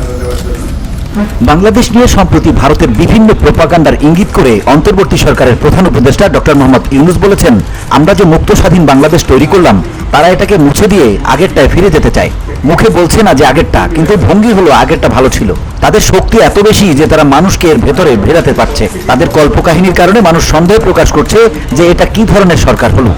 arkadaşlarına. Bangladesh নিয়ে সম্প্রতি ভারতের বিভিন্ন প্রোপাগান্ডার ইঙ্গিত করে অন্তর্বর্তী সরকারের প্রধান উপদেষ্টা ডক্টর মোহাম্মদ ইউনুস বলেছেন, আমরা যে মুক্ত স্বাধীন বাংলাদেশ তৈরি করলাম, তারা এটাকে মুছে দিয়ে আগেরটায় ফিরে যেতে চায়। মুখে বলছে না যে আগেরটা, কিন্তু ভঙ্গি হলো আগেরটা ভালো ছিল। তাদের শক্তি এত বেশি যে তারা মানুষকে এর ভেতরে ভেরাতে পারছে। তাদের কল্পকাহিনীর কারণে মানুষ সন্দেহ প্রকাশ করছে যে এটা কি ধরনের সরকার হলো।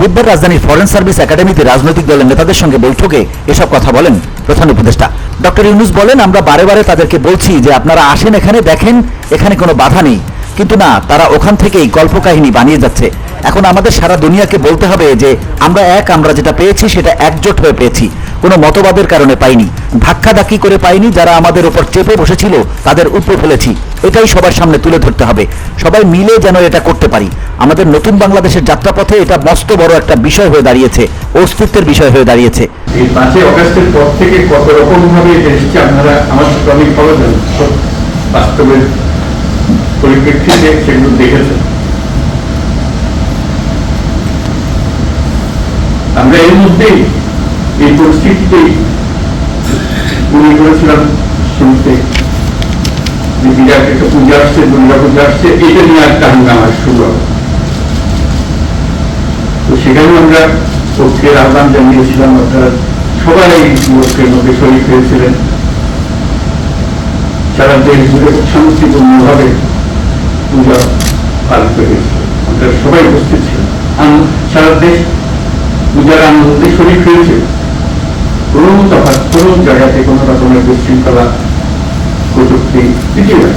বুধবার রাজধানীর ফরেন সার্ভিস একাডেমিতে রাজনৈতিক দলের নেতাদের সঙ্গে বৈঠকে এসব কথা বলেন, প্রধান উপদেষ্টা। ডক্টর ইউনুস বলেন, আমরা বারে বারে তাদেরকে বলছি যে আপনারা আসেন এখানে, দেখেন, এখানে কোনো বাধা নেই। কিন্তু না, তারা ওখান থেকেই কল্পকাহিনী বানিয়ে যাচ্ছে। এখন আমাদের সারা দুনিয়াকে বলতে হবে যে, আমরা এক, আমরা যেটা পেয়েছি সেটা একজোট হয়ে পেয়েছি। কোনো মতবাদের কারণে পাইনি। ধাক্কাধাক্কি করে পাইনি যারা আমাদের উপর চেপে বসেছিল, তাদের উপরে ফেলেছি। এটাই সবার সামনে তুলে ধরতে হবে। সবাই মিলে যেন এটা করতে পারি। আমাদের নতুন বাংলাদেশের যাত্রাপথে এটা মস্ত বড় একটা বিষয় হয়ে দাঁড়িয়েছে, অস্তিত্বের বিষয় হয়ে দাঁড়িয়েছে। এই পাঁচই অগস্টের পর থেকে কত রকম ভাবে আপনারা আমার বাস্তবের পরিপ্রেক্ষিতে সেগুলো দেখেছেন। আমরা এর মধ্যেই এই পরিস্থিতিতেই মনে করেছিলাম শুনতে যে বিরাট একটা পূজা আসছে, দুর্গা পূজা আসছে, এটা নিয়ে শুরু তো সেখানে আমরা ঐক্যের আহ্বান জানিয়েছিলাম, অর্থাৎ সবাই ঐক্যের মধ্যে শরীর হয়েছিলেন সারা দেশ জুড়ে শান্তিপূর্ণভাবে পূজা পালিত আমরা সবাই উপস্থিত আন- সারা দেশ পূজার আনন্দে শরীর হয়েছে কোনো তফাৎ, কোনো জায়গাতে কোনো রকমের বিশৃঙ্খলা প্রযুক্তি কিছুই না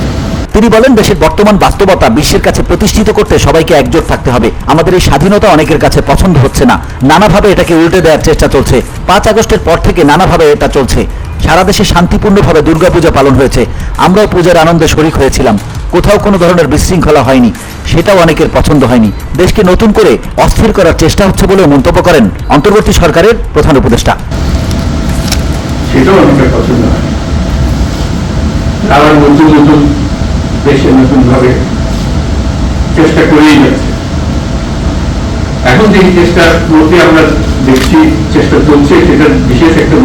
তিনি বলেন, দেশের বর্তমান বাস্তবতা বিশ্বের কাছে প্রতিষ্ঠিত করতে সবাইকে একজোট থাকতে হবে। আমাদের এই স্বাধীনতা অনেকের কাছে পছন্দ হচ্ছে না। নানাভাবে এটাকে উল্টে দেওয়ার চেষ্টা চলছে। পাঁচ আগস্টের পর থেকে নানাভাবে এটা চলছে। সারা দেশে শান্তিপূর্ণভাবে দুর্গাপূজা পালন হয়েছে। আমরাও পূজার আনন্দে শরিক হয়েছিলাম। কোথাও কোনো ধরনের বিশৃঙ্খলা হয়নি, সেটাও অনেকের পছন্দ হয়নি। দেশকে নতুন করে অস্থির করার চেষ্টা হচ্ছে বলেও মন্তব্য করেন অন্তর্বর্তী সরকারের প্রধান উপদেষ্টা। চেষ্টা করেই যাচ্ছে। এখন যে চেষ্টার মধ্যে আমরা দেখছি, চেষ্টা চলছে, সেটার বিশেষ একটা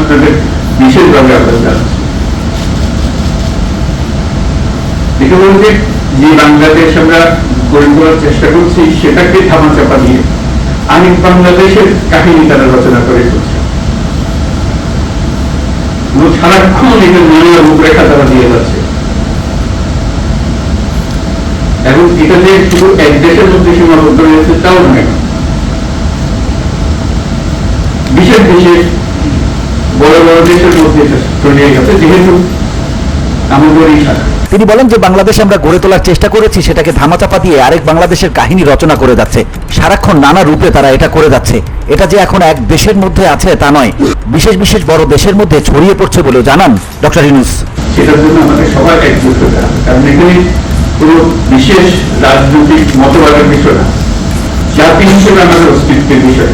আপনাদের বিশেষভাবে আমরা জানাচ্ছি। এটা বলতে যে বাংলাদেশ আমরা গড়ে তোলার চেষ্টা করছি, সেটাকে ধামাচাপা দিয়ে আরেক বাংলাদেশের কাহিনী তারা রচনা করে চলছে সারাক্ষণ এটা নানা রূপরেখা তারা দিয়ে যাচ্ছে। এবং এটা যে শুধু এক দেশের মধ্যে সীমাবদ্ধ রয়েছে, তাও নয়। বিশেষ বিশেষ বড় বড় দেশের মধ্যে এটা ছড়িয়ে গেছে, যেহেতু তিনি বলেন যে বাংলাদেশ আমরা গড়ে তোলার চেষ্টা করেছি সেটাকে ধামাচাপা দিয়ে আরেক বাংলাদেশের কাহিনী রচনা করে যাচ্ছে। সারাক্ষণ নানা রূপে তারা এটা করে যাচ্ছে। এটা যে এখন এক দেশের মধ্যে আছে তা নয়। বিশেষ বিশেষ বড় দেশের মধ্যে ছড়িয়ে পড়ছে বলেও জানান ডক্টর ইনুস সেটার জন্য আমাদের সবাই একজুট হতে হবে। কারণ এখানে কোনো বিশেষ রাজনৈতিক মতবাদের বিষয় না। জাতি হিসেবে আমাদের অস্তিত্বের বিষয়।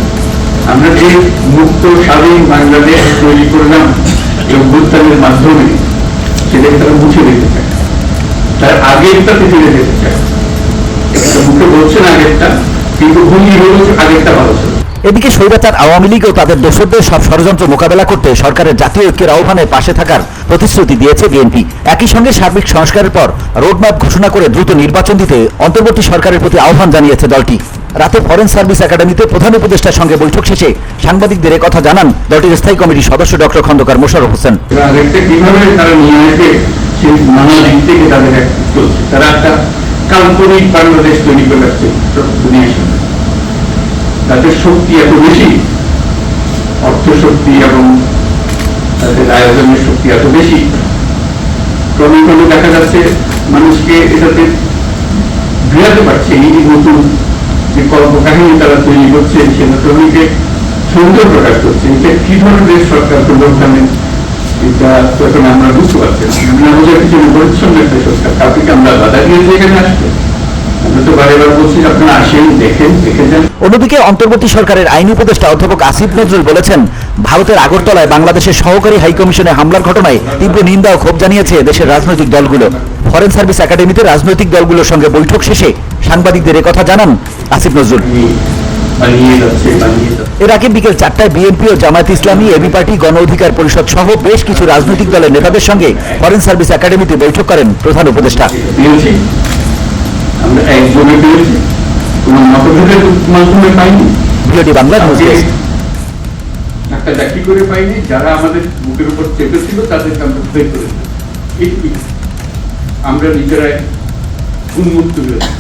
আমরা যে মুক্ত স্বাধীন বাংলাদেশ তৈরি করলাম এই অভ্যুত্থানের মাধ্যমে সেটাকে তারা মুছে দিতে চায়। তার আগেরটাতে ফিরে যেতে চায়। মুখে বলছেন আগেরটা, কিন্তু ভূমি হল আগেরটা ভালো ছিল। এদিকে স্বৈরাচার আওয়ামী লীগও তাদের দোসরদের সব ষড়যন্ত্র মোকাবেলা করতে সরকারের জাতীয় ঐক্যের আহ্বানে পাশে থাকার প্রতিশ্রুতি দিয়েছে বিএনপি। একই সঙ্গে সার্বিক সংস্কারের পর রোডম্যাপ ঘোষণা করে দ্রুত নির্বাচন দিতে অন্তর্বর্তী সরকারের প্রতি আহ্বান জানিয়েছে দলটি। রাতে ফরেন সার্ভিস একাডেমিতে প্রধান উপদেষ্টার সঙ্গে বৈঠক শেষে সাংবাদিকদের কথা জানান দলটির স্থায়ী কমিটির সদস্য ডক্টর খন্দকার মোশারফ হোসেন। কাল্পনিক বাংলাদেশ তৈরি করে রাখছে তাদের শক্তি এত বেশি অর্থ শক্তি এবং তাদের আয়োজনের শক্তি এত বেশি। ক্রমে ক্রমে দেখা যাচ্ছে মানুষকে এটাতে ঘৃণাতে পারছে এই নতুন যে কল্পকাহিনী তারা তৈরি করছে সেটা ক্রমিকে সন্দেহ প্রকাশ করছে। এটা কি ধরনের সরকার প্রবর্তনে এটা তো এখন আমরা বুঝতে পারছি না। আমরা বোঝার পিছনে পরিচ্ছন্ন একটা সরকার। কাউকে আমরা বাধা দিয়েছি এখানে আসতে? অন্যদিকে অন্তর্বর্তী সরকারের আইনি উপদেষ্টা অধ্যাপক আসিফ নজরুল বলেছেন ভারতের আগরতলায় বাংলাদেশের সহকারী হাইকমিশনে হামলার ঘটনায় তীব্র নিন্দা ও ক্ষোভ জানিয়েছে দেশের রাজনৈতিক দলগুলো। ফরেন সার্ভিস একাডেমিতে রাজনৈতিক দলগুলোর সঙ্গে বৈঠক শেষে সাংবাদিকদের কথা জানান আসিফ নজরুল। এর আগে বিকেল চারটায় বিএনপি ও জামায়াত ইসলামী এবি পার্টি গণ অধিকার পরিষদ সহ বেশ কিছু রাজনৈতিক দলের নেতাদের সঙ্গে ফরেন সার্ভিস একাডেমিতে বৈঠক করেন প্রধান উপদেষ্টা। আমরা একজনে পেয়েছি তোমার মতভেদের মাধ্যমে পাইনি ভিডিওটি বাংলা নিউজ একটা চাকরি করে পাইনি যারা আমাদের বুকের উপর চেপেছিল তাদেরকে আমরা ভয় করেছি। আমরা নিজেরাই উন্মুক্ত হয়েছি